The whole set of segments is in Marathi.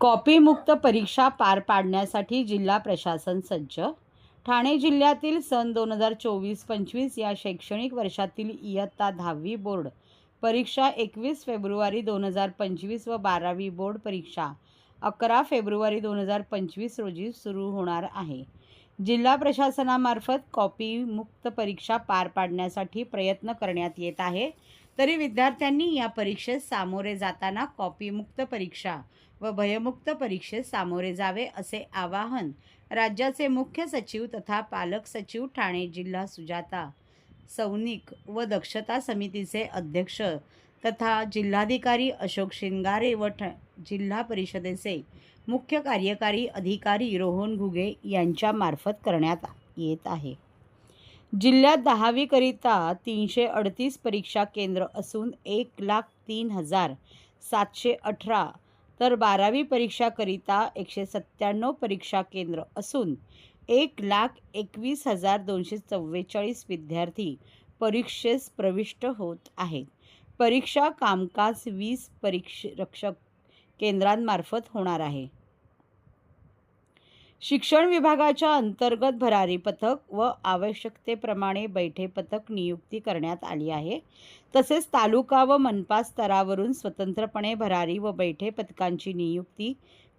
कॉपीमुक्त परीक्षा पार पाडण्यासाठी जिल्हा प्रशासन सज्ज. ठाणे जिल्ह्यातील सन दोन हजार चोवीस पंचवीस या शैक्षणिक वर्षातील इयत्ता दहावी बोर्ड परीक्षा एकवीस फेब्रुवारी दोन हजार पंचवीस व बारावी बोर्ड परीक्षा अकरा फेब्रुवारी दोन हजार पंचवीस रोजी सुरू होणार आहे. जिल्हा प्रशासनामार्फत कॉपीमुक्त परीक्षा पार पाडण्यासाठी प्रयत्न करण्यात येत आहे. तरी विद्यार्थ्यांनी या परीक्षेस सामोरे जाताना कॉपीमुक्त परीक्षा व भयमुक्त परीक्षेस सामोरे जावे असे आवाहन राज्याचे मुख्य सचिव तथा पालक सचिव ठाणे जिल्हा सुजाता सौनिक व दक्षता समितीचे अध्यक्ष तथा जिल्हाधिकारी अशोक शिंगारे व ठ जिल्हा परिषदेचे मुख्य कार्यकारी अधिकारी रोहन घुगे यांच्यामार्फत करण्यात येत आहे. जिल्ह्यात दहावीकरिता तीनशे अडतीस परीक्षा केंद्र असून एक लाख तीन हजार सातशे अठरा तर बारावी परीक्षाकरिता एकशे सत्त्याण्णव परीक्षा केंद्र असून एक लाख एकवीस हजार दोनशे चव्वेचाळीस विद्यार्थी परीक्षेस प्रविष्ट होत आहेत. परीक्षा कामकाज वीस परीक्ष रक्षक केंद्रांमार्फत होणार आहे. शिक्षण विभागाच्या अंतर्गत भरारी पथक व आवश्यकतेप्रमाणे बैठे पथक नियुक्ती करण्यात आली आहे. तसेच तालुका व मनपा स्तरावरून स्वतंत्रपणे भरारी व बैठे पथकांची नियुक्ती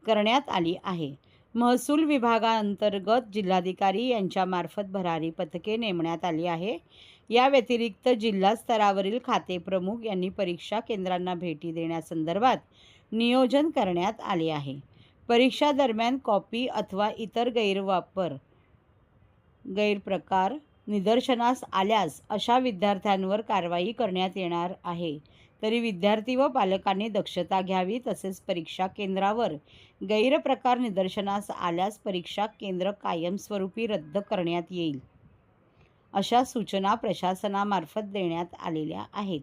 करण्यात आली आहे. महसूल विभागाअंतर्गत जिल्हाधिकारी यांच्यामार्फत भरारी पथके नेमण्यात आली आहे. या व्यतिरिक्त जिल्हा स्तरावरील खाते प्रमुख यांनी परीक्षा केंद्रांना भेटी देण्यासंदर्भात नियोजन करण्यात आले आहे. परीक्षा दरम्यान कॉपी अथवा इतर गैरवापर गैरप्रकार निदर्शनास आल्यास अशा विद्यार्थ्यांवर कारवाई करण्यात येणार आहे. तरी विद्यार्थी व पालकांनी दक्षता घ्यावी तसेच परीक्षा केंद्रावर गैरप्रकार निदर्शनास आल्यास परीक्षा केंद्र कायमस्वरूपी रद्द करण्यात येईल अशा सूचना प्रशासनामार्फत देण्यात आलेल्या आहेत.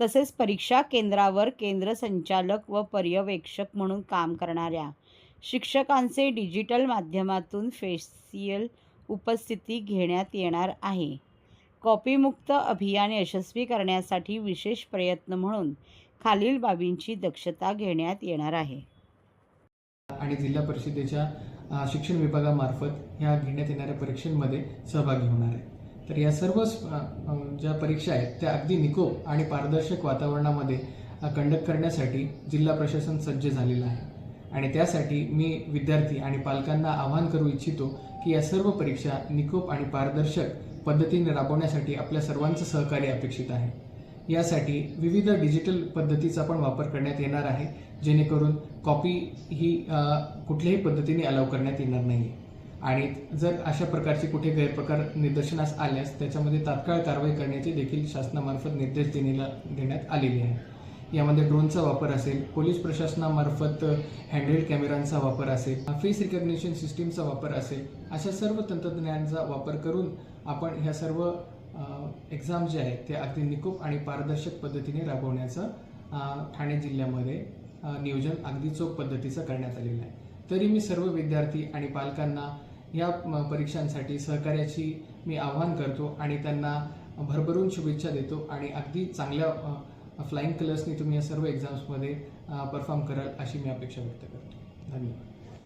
तसेच परीक्षा केंद्रावर केंद्र संचालक व पर्यवेक्षक म्हणून काम करणाऱ्या शिक्षकांचे डिजिटल माध्यमातून फेशियल उपस्थिती घेण्यात येणार आहे. कॉपीमुक्त अभियान यशस्वी करण्यासाठी विशेष प्रयत्न म्हणून खालील बाबींची दक्षता घेण्यात येणार आहे. आणि जिल्हा परिषदेच्या शिक्षण विभागामार्फत ह्या घेण्यात येणाऱ्या परीक्षांमध्ये सहभागी होणार आहे. तर या सर्व ज्या परीक्षा आहेत त्या अगदी निकोप आणि पारदर्शक वातावरणामध्ये कंडक्ट करण्यासाठी जिल्हा प्रशासन सज्ज झालेलं आहे. आणि त्यासाठी मी विद्यार्थी आणि पालकांना आवाहन करू इच्छितो की या सर्व परीक्षा निकोप आणि पारदर्शक पद्धतीने राबवण्यासाठी आपल्या सर्वांचं सहकार्य अपेक्षित आहे. यासाठी विविध डिजिटल पद्धतीचा पण वापर करण्यात येणार आहे जेणेकरून कॉपी ही कुठल्याही पद्धतीने अलाव करण्यात येणार नाही आणि जर अशा प्रकारचे कुठे गैरप्रकार निदर्शनास आल्यास त्याच्यामध्ये तात्काळ कारवाई करण्याचे देखील शासनामार्फत निर्देश देण्याला देण्यात आलेले आहे यामध्ये ड्रोनचा वापर असेल पोलीस प्रशासनामार्फत हँडहेल्ड कॅमेरांचा वापर असेल फेस रिकग्निशन सिस्टीमचा वापर असेल अशा सर्व तंत्रज्ञानाचा वापर करून आपण ह्या सर्व एक्झाम जे आहेत ते अगदी निकोप आणि पारदर्शक पद्धतीने राबवण्याचं ठाणे जिल्ह्यामध्ये नियोजन अगदी चोख पद्धतीचं करण्यात आलेलं आहे. तरी मी सर्व विद्यार्थी आणि पालकांना या परीक्षांसाठी सहकार्याची मी आवाहन करतो आणि त्यांना भरभरून शुभेच्छा देतो आणि अगदी चांगल्या फ्लाईंग कलर्सनी तुम्ही या सर्व एक्झाम्समध्ये परफॉर्म कराल अशी मी अपेक्षा व्यक्त करतो. धन्यवाद.